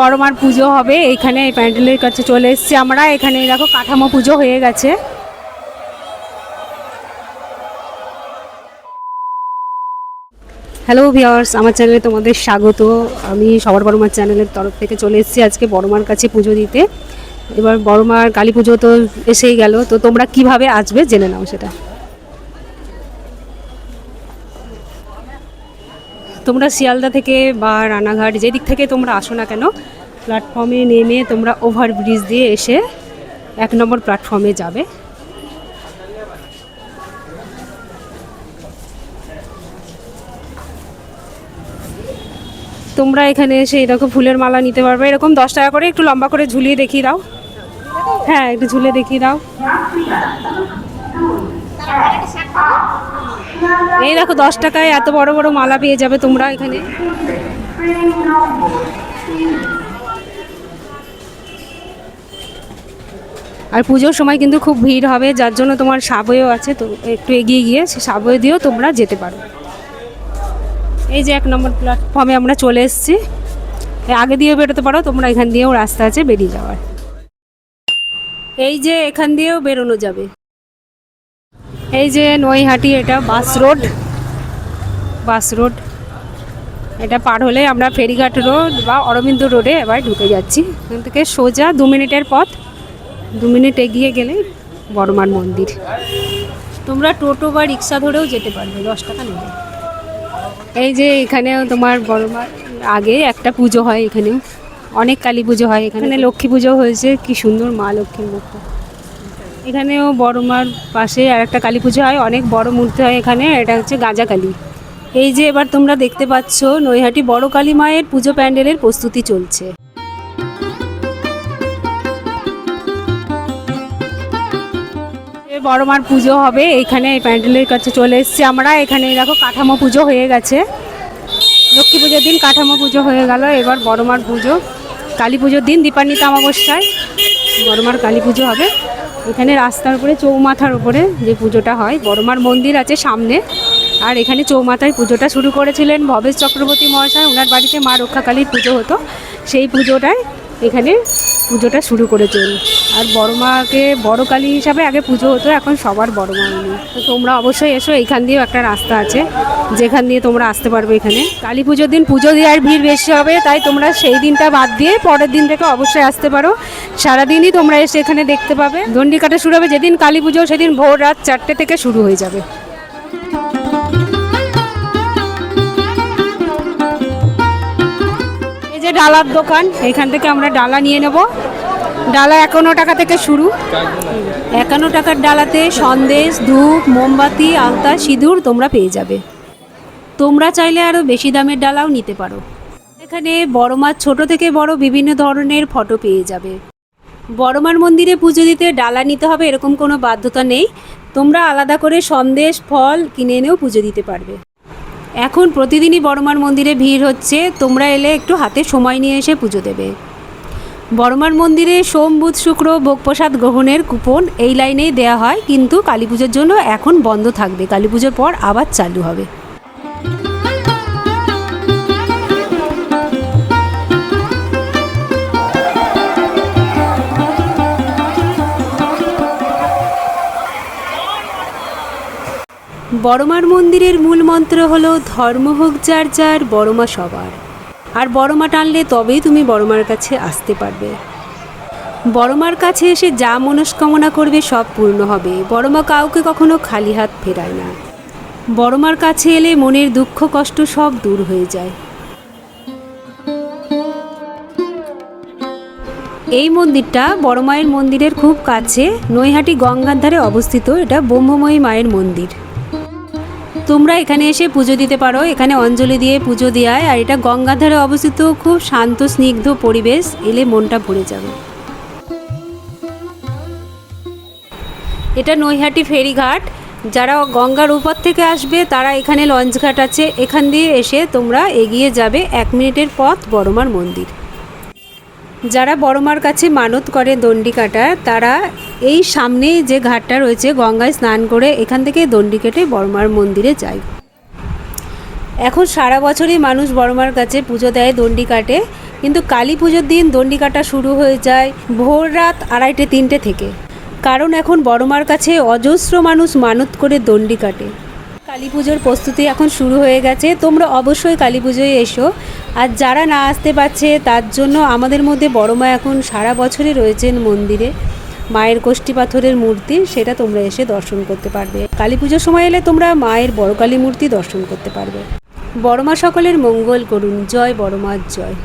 বড় মার পুজো হবে এইখানে এই প্যান্ডেলের কাছে চলে এসেছি আমরা। এখানে দেখো কাঠামো পুজো হয়ে গেছে। হ্যালো ভিওর্স আমার চ্যানেলে তোমাদের স্বাগত। আমি সবার বড়মার চ্যানেলের তরফ থেকে চলে এসেছি আজকে বড় মার কাছে পুজো দিতে। এবার বড় মার কালী পুজো তো এসেই গেল, তো তোমরা কীভাবে আসবে জেনে নাও সেটা। তোমরা শিয়ালদা থেকে বা রানাঘাট যেদিক থেকে তোমরা আসো না কেন প্ল্যাটফর্মে নেমে তোমরা ওভারব্রিজ দিয়ে এসে এক নম্বর প্ল্যাটফর্মে যাবে। তোমরা এখানে এসে এরকম ফুলের মালা নিতে পারবে। এরকম দশ টাকা করে একটু লম্বা করে ঝুলিয়ে দেখিয়ে দাও। হ্যাঁ একটু ঝুলিয়ে দেখিয়ে দাও। এই দেখো, দশ টাকায় এত বড় বড় মালা পেয়ে যাবে তোমরা এখানে। আর পুজোর সময় কিন্তু খুব ভিড় হবে, যার জন্য তোমার সাবয়েও আছে, তো একটু এগিয়ে গিয়ে সে সাবয়ে দিয়েও তোমরা যেতে পারো। এই যে এক নম্বর প্ল্যাটফর্মে আমরা চলে এসেছি। আগে দিয়েও বেরোতে পারো, তোমরা এখান দিয়েও রাস্তা আছে, বেরিয়ে যাওয়ার এই যে এখান দিয়েও বেরোনো যাবে। এই যে নৈহাটি, এটা বাস রোড বাস রোড। এটা পার হলে আমরা ফেরিঘাট রোড বা অরবিন্দ রোডে এবার ঢুকে যাচ্ছি। এখান থেকে সোজা দু মিনিটের পথ। দু মিনিট এগিয়ে গেলে বড়মার মন্দির। তোমরা টোটো বা রিক্সা ধরেও যেতে পারবে, দশ টাকা নেবে। এই যে এখানেও তোমার বড়মার আগে একটা পুজো হয় এখানে অনেক কালী পুজো হয় এখানে। লক্ষ্মী পুজো হয়েছে, কি সুন্দর মা লক্ষ্মীর মুখটা এখানেও বড় মার পাশে আর একটা কালী পুজো হয়, অনেক বড় মূর্তি হয় এখানে, এটা হচ্ছে গাঁজা কালী। এই যে এবার তোমরা দেখতে পাচ্ছ, নৈহাটি বড় কালী মায়ের পুজো প্যান্ডেলের প্রস্তুতি চলছে। বড় মার পুজো হবে, এখানে এই প্যান্ডেলের কাছে চলে এসেছি আমরা। এখানে দেখো কাঠামো পুজো হয়ে গেছে। লক্ষ্মী পুজোর দিন কাঠামো পুজো হয়ে গেল, এবার বড় মার পুজো। কালী পুজোর দিন দীপান্বিতা অমাবস্যায় বড় মার কালী পুজো হবে। এখানে রাস্তার উপরে চৌমাথার উপরে যে পুজোটা হয়, বড়মার মন্দির আছে সামনে। আর এখানে চৌমাথায় পুজোটা শুরু করেছিলেন ভবেশ চক্রবর্তী মহাশয়। ওনার বাড়িতে মা রক্ষাকালীর পুজো হতো। সেই পুজোটায় এখানে পুজোটা শুরু করেছেন আর বড় মাকে বড় কালী হিসাবে আগে পুজো হতো, এখন সবার বড় মা উনি। তো তোমরা অবশ্যই এসো, এইখান দিয়েও একটা রাস্তা আছে, যেখান দিয়ে তোমরা আসতে পারবে এখানে। কালী পুজোর দিন পুজো দেওয়ার ভিড় বেশি হবে, তাই তোমরা সেই দিনটা বাদ দিয়ে পরের দিন থেকে অবশ্যই আসতে পারো। সারাদিনই তোমরা এসে এখানে দেখতে পাবে। দণ্ডি কাটা শুরু হবে যেদিন কালী পুজো, সেদিন ভোর রাত চারটে থেকে শুরু হয়ে যাবে। যে ডালার দোকান এখান থেকে আমরা ডালা নিয়ে নেব। ডালা একান্ন টাকা থেকে শুরু। একান্ন টাকার ডালাতে সন্দেশ, ধূপ, মোমবাতি, আলতা, সিঁদুর তোমরা পেয়ে যাবে। তোমরা চাইলে আরও বেশি দামের ডালাও নিতে পারো। এখানে বড় মাছ ছোট থেকে বড় বিভিন্ন ধরনের ফটো পেয়ে যাবে। বড়মার মন্দিরে পুজো দিতে ডালা নিতে হবে এরকম কোনো বাধ্যতা নেই। তোমরা আলাদা করে সন্দেশ, ফল কিনে এনেও পুজো দিতে পারবে। এখন প্রতিদিনই বড়মার মন্দিরে ভিড় হচ্ছে। তোমরা এলে একটু হাতে সময় নিয়ে এসে পুজো দেবে। বড়মার মন্দিরে সোম, বুধ, শুক্র, ভোগ, প্রসাদ গ্রহণের কুপন এই লাইনেই দেয়া হয়, কিন্তু কালী জন্য এখন বন্ধ থাকবে। কালী পুজোর পর আবার চালু হবে। বড়মার মন্দিরের মূল মন্ত্র হলো, ধর্ম হোক যার যার, বড়মা সবার। আর বড়মা টানলে তবেই তুমি বড়মার কাছে আসতে পারবে। বড়মার কাছে এসে যা মনস্কামনা করবে সব পূর্ণ হবে। বড়মা কাউকে কখনো খালি হাত ফেরায় না। বড়মার কাছে এলে মনের দুঃখ, কষ্ট সব দূর হয়ে যায়। এই মন্দিরটা বড় মায়ের মন্দিরের খুব কাছে, নৈহাটি গঙ্গার ধারে অবস্থিত। এটা ব্রহ্মময়ী মায়ের মন্দির। তোমরা এখানে এসে পুজো দিতে পারো। এখানে অঞ্জলি দিয়ে পুজো দেওয়ায় আর এটা গঙ্গার ধারে অবস্থিত খুব শান্ত, স্নিগ্ধ পরিবেশ। এলে মনটা ভরে যাবে। এটা নৈহাটি ফেরিঘাট। যারা গঙ্গার উপর থেকে আসবে, তারা এখানে লঞ্চ ঘাট আছে। এখান দিয়ে এসে তোমরা এগিয়ে যাবে এক মিনিটের পথ বড়মার মন্দির। যারা বড়মার কাছে মানত করে দণ্ডি কাটা, তারা এই সামনে যে ঘাটটা রয়েছে, গঙ্গায় স্নান করে এখান থেকে দণ্ডি কেটে বড়মার মন্দিরে যায়। এখন সারা বছরই মানুষ বড়মার কাছে পুজো দেয়, দণ্ডি কাটে। কিন্তু কালী পুজোর দিন দণ্ডি কাটা শুরু হয়ে যায় ভোর রাত আড়াইটে, তিনটে থেকে। কারণ এখন বড়মার কাছে অজস্র মানুষ মানত করে দণ্ডি কাটে। কালী পুজোর প্রস্তুতি এখন শুরু হয়ে গেছে। তোমরা অবশ্যই কালী পুজোয় এসো। আর যারা না আসতে পারছে, তার জন্য আমাদের মধ্যে বড় মা এখন সারা বছরই রয়েছেন মন্দিরে। মায়ের কোষ্ঠী পাথরের মূর্তি, সেটা তোমরা এসে দর্শন করতে পারবে। কালী পুজোর সময় এলে তোমরা মায়ের বড় কালী মূর্তি দর্শন করতে পারবে। বড় মা সকলের মঙ্গল করুন। জয় বড় মার জয়।